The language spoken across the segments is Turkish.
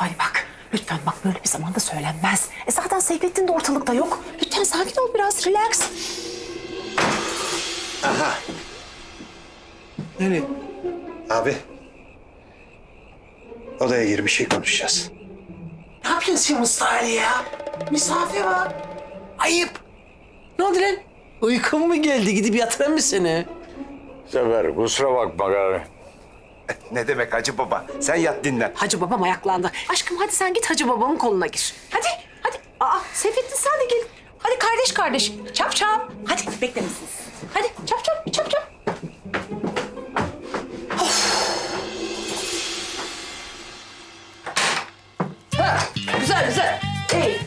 Sefali bak. Lütfen bak böyle bir zamanda söylenmez. E zaten Seyfettin de ortalıkta yok. Lütfen sakin ol biraz relax. Nereye? Abi. Odaya gir bir şey konuşacağız. Ne yapıyorsun sen Mustafa Ali ya? Misafir var. Ayıp. Ne oldu lan? Uykun mu geldi? Gidip yatırayım mı seni? Sefer kusura bakma gari. Ne demek Hacı Baba? Sen yat dinlen. Hacı babam ayaklandı. Aşkım hadi sen git hacı babamın koluna gir. Hadi hadi. Aa Seyfettin sen de gel. Hadi kardeş kardeş. Çap çap. Hadi beklemişsiniz. Hadi çap çap çap çap. Ha, güzel güzel. İyi.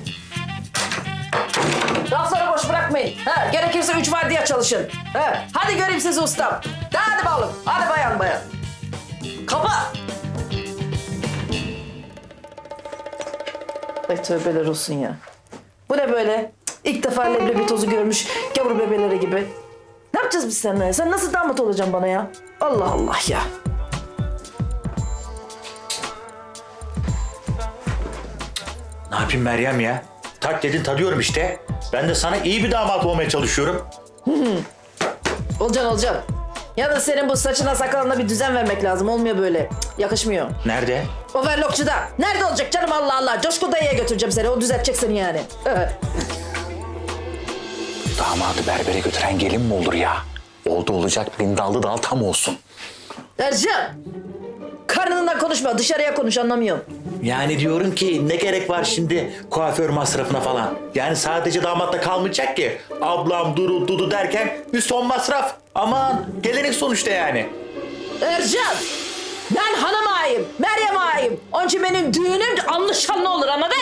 Rafları boş bırakmayın. Ha, gerekirse üç var diye çalışın. Ha, hadi göreyim sizi ustam. Hadi bakalım. Hadi bayan bayan. Ay tövbeler olsun ya. Bu ne böyle? Cık, İlk defa leblebi tozu görmüş gavur bebeleri gibi. Ne yapacağız biz seninle? Sen nasıl damat olacaksın bana ya? Allah Allah ya. Ne yapayım Meryem ya? Tak dedin tadıyorum işte. Ben de sana iyi bir damat olmaya çalışıyorum. Olacaksın olacaksın. Ya da senin bu saçına sakalına bir düzen vermek lazım. Olmuyor böyle. Cık, yakışmıyor. Nerede? Overlockçuda. Nerede olacak canım Allah Allah. Coşkun dayıya götüreceğim seni. O düzeltecek seni yani. Evet. Damadı berbere götüren gelin mi olur ya? Oldu olacak bindallı dal tam olsun. Ercan. Karnından konuşma. Dışarıya konuş anlamıyorum. Yani diyorum ki ne gerek var şimdi kuaför masrafına falan. Yani sadece damatla kalmayacak ki. Ablam duru dudu derken bir son masraf. Aman gelenek sonuçta yani. Ercan. Ben hanım ağayım. Meryem ağayım. Onun için benim düğünüm anlaşanlı olur anladın?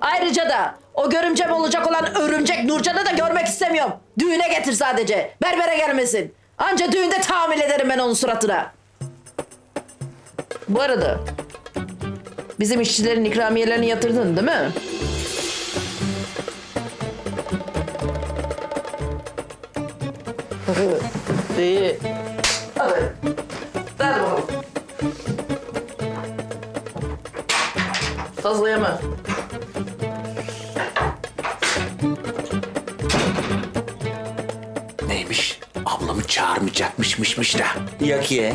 Ayrıca da o görümcem olacak olan örümcek Nurcan'ı da görmek istemiyorum. Düğüne getir sadece. Berbere gelmesin. Anca düğünde tahammül ederim ben onun suratına. Bu arada bizim işçilerin ikramiyelerini yatırdın değil mi? İyi. Hadi. Hadi bakalım. Fazla yeme. Neymiş? Ablamı çağırmayacakmışmışmış da. Yok ye.